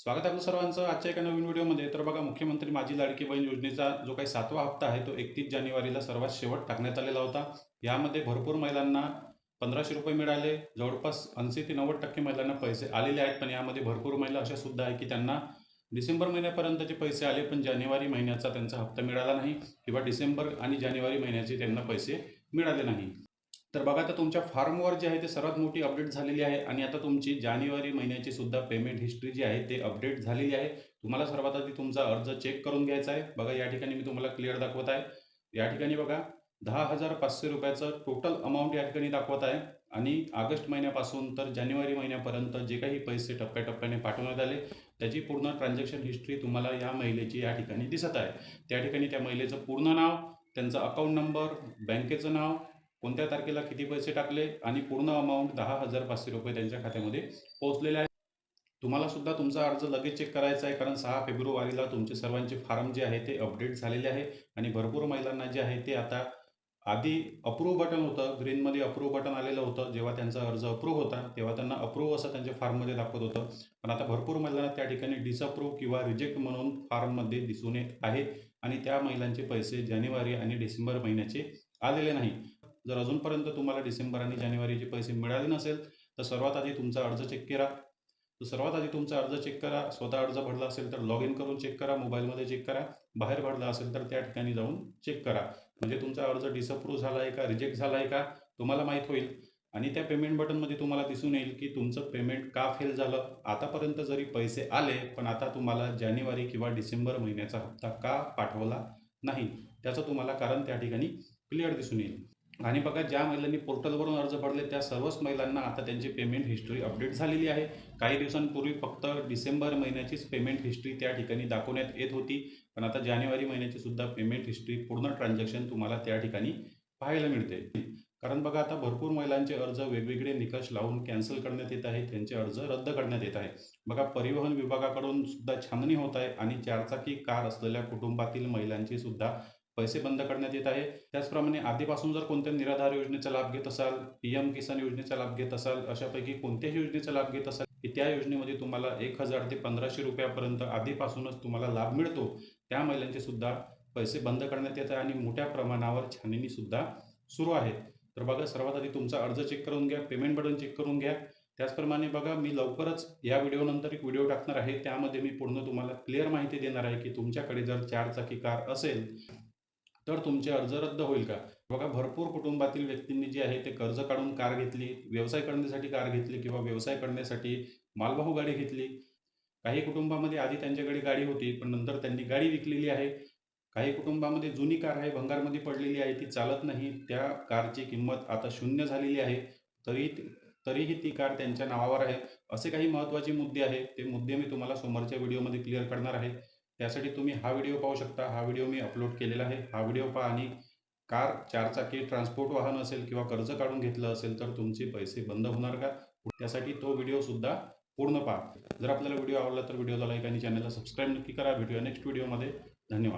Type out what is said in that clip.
स्वागत आहे आपलं सर्वांचं आजच्या एका नवीन व्हिडिओमध्ये. तर बघा मुख्यमंत्री माझी लाडकी बहीण योजनेचा जो काही सातवा हप्ता आहे तो एकतीस जानेवारीला सर्वात शेवट टाकण्यात आलेला होता. यामध्ये भरपूर महिलांना पंधराशे रुपये मिळाले. जवळपास ऐंशी ते नव्वद टक्के महिलांना पैसे आलेले आहेत. पण यामध्ये भरपूर महिला अशा सुद्धा आहे की त्यांना डिसेंबर महिन्यापर्यंतचे पैसे आले पण जानेवारी महिन्याचा त्यांचा हप्ता मिळाला नाही किंवा डिसेंबर आणि जानेवारी महिन्याचे त्यांना पैसे मिळाले नाही. तर बघा आता तुमच्या फॉर्मवर जे आहे ते सर्वात मोठी अपडेट झालेली आहे आणि आता तुमची जानेवारी महिन्याची सुद्धा पेमेंट हिस्ट्री जी आहे ते अपडेट झालेली आहे. तुम्हाला सर्वात आधी तुमचा अर्ज चेक करून घ्यायचा आहे. बघा या ठिकाणी मी तुम्हाला क्लिअर दाखवत आहे. या ठिकाणी बघा दहा हजार पाचशे रुपयाचं टोटल अमाऊंट या ठिकाणी दाखवत आहे. आणि ऑगस्ट महिन्यापासून तर जानेवारी महिन्यापर्यंत जे काही पैसे टप्प्याटप्प्याने पाठवण्यात आले त्याची पूर्ण ट्रान्झॅक्शन हिस्ट्री तुम्हाला या महिलेची या ठिकाणी दिसत आहे. त्या ठिकाणी त्या महिलेचं पूर्ण नाव त्यांचं अकाउंट नंबर बँकेचं नाव कोणत्या तारखेला किती पैसे टाकले आणि पूर्ण अमाऊंट दहा हजार पाचशे रुपये त्यांच्या खात्यामध्ये पोहोचलेले आहे तुम्हाला सुद्धा तुमचा अर्ज लगेच चेक करायचा आहे कारण सहा फेब्रुवारीला तुमचे सर्वांचे फॉर्म जे आहे ते अपडेट झालेले आहे आणि भरपूर महिलांना जे आहे ते आता आधी अप्रूव्ह बटन होतं ग्रीनमध्ये अप्रूव्ह बटन आलेलं होतं जेव्हा त्यांचा अर्ज अप्रूव्ह होता तेव्हा त्यांना अप्रूव्ह असं त्यांच्या फॉर्ममध्ये दाखवत होतं. पण आता भरपूर महिलांना त्या ठिकाणी डिसअप्रूव्ह किंवा रिजेक्ट म्हणून फॉर्ममध्ये दिसून येत आहे आणि त्या महिलांचे पैसे जानेवारी आणि डिसेंबर महिन्याचे आलेले नाही. जर अजूनपर्यंत तुम्हाला डिसेंबर आणि जानेवारीचे पैसे मिळाले नसेल तर सर्वात आधी तुमचा अर्ज चेक करा. तर सर्वात आधी तुमचा अर्ज चेक करा. स्वतः अर्ज भरला असेल तर लॉग इन करून चेक करा. मोबाईलमध्ये चेक करा. बाहेर भरला असेल तर त्या ठिकाणी जाऊन चेक करा. म्हणजे तुमचा अर्ज डिसअप्रूव्ह झाला आहे का रिजेक्ट झाला आहे का तुम्हाला माहीत होईल. आणि त्या पेमेंट बटनमध्ये तुम्हाला दिसून येईल की तुमचं पेमेंट का फेल झालं. आतापर्यंत जरी पैसे आले पण आता तुम्हाला जानेवारी किंवा डिसेंबर महिन्याचा हप्ता का पाठवला नाही? त्याचं तुम्हाला कारण त्या ठिकाणी क्लिअर दिसून येईल. आणि बघा ज्या महिलांनी पोर्टलवरून अर्ज भरले त्या सर्वच महिलांना आता त्यांची पेमेंट हिस्ट्री अपडेट झालेली आहे. काही दिवसांपूर्वी फक्त डिसेंबर महिन्याचीच पेमेंट हिस्ट्री त्या ठिकाणी दाखवण्यात येत होती. पण आता जानेवारी महिन्याची सुद्धा पेमेंट हिस्ट्री पूर्ण ट्रान्झॅक्शन तुम्हाला त्या ठिकाणी पाहायला मिळते. कारण बघा आता भरपूर महिलांचे अर्ज वेगवेगळे निकष लावून कॅन्सल करण्यात येत आहे त्यांचे अर्ज रद्द करण्यात येत आहे बघा परिवहन विभागाकडून सुद्धा छाननी होत आहे आणि चारचाकी कार असलेल्या कुटुंबातील महिलांची सुद्धा पैसे बंद करण्यात येत आहे. त्याचप्रमाणे आधीपासून जर कोणत्या निराधार योजनेचा लाभ घेत असाल पीएम किसान योजनेचा लाभ घेत असाल अशापैकी कोणत्याही योजनेचा लाभ घेत असाल की त्या योजनेमध्ये तुम्हाला एक हजार ते पंधराशे रुपयापर्यंत आधीपासूनच तुम्हाला लाभ मिळतो. त्या महिलांचे सुद्धा पैसे बंद करण्यात येत आहे आणि मोठ्या प्रमाणावर छाननी सुद्धा सुरू आहे तर बघा सर्वात आधी तुमचा अर्ज चेक करून घ्या पेमेंट बटन चेक करून घ्या. त्याचप्रमाणे बघा मी लवकरच या व्हिडिओनंतर एक व्हिडिओ टाकणार आहे. त्यामध्ये मी पूर्ण तुम्हाला क्लिअर माहिती देणार आहे की तुमच्याकडे जर चारचाकी कार असेल तर तुमचे अर्ज रद्द होईल का? बघा भरपूर कुटुंबातील व्यक्तींनी जे आहे ते कर्ज काढून कार घेतली व्यवसाय करण्यासाठी कार घेतली किंवा व्यवसाय करण्यासाठी मालवाहू गाडी घेतली. काही कुटुंबामध्ये आधी त्यांच्याकडे गाडी होती पण नंतर त्यांनी गाडी विकलेली आहे. काही कुटुंबामध्ये जुनी कार आहे भंगारमध्ये पडलेली आहे ती चालत नाही. त्या कारची किंमत आता शून्य झालेली आहे. तरी तरीही ती कार त्यांच्या नावावर आहे. असे काही महत्त्वाचे मुद्दे आहे ते मुद्दे मी तुम्हाला समोरच्या व्हिडिओमध्ये क्लिअर करणार आहे. त्यासाठी तुम्ही हा व्हिडिओ पाहू शकता. हा व्हिडिओ मी अपलोड केलेला आहे. हा व्हिडिओ पहा आणि कार चारचाकी ट्रान्सपोर्ट वाहन असेल किंवा कर्ज काढून घेतलं असेल तर तुमचे पैसे बंद होणार का? त्यासाठी तो व्हिडिओसुद्धा पूर्ण पहा. जर आपल्याला व्हिडिओ आवडला तर व्हिडिओला लाईक आणि चॅनलला सबस्क्राईब नक्की करा. भेटूया नेक्स्ट व्हिडिओमध्ये धन्यवाद.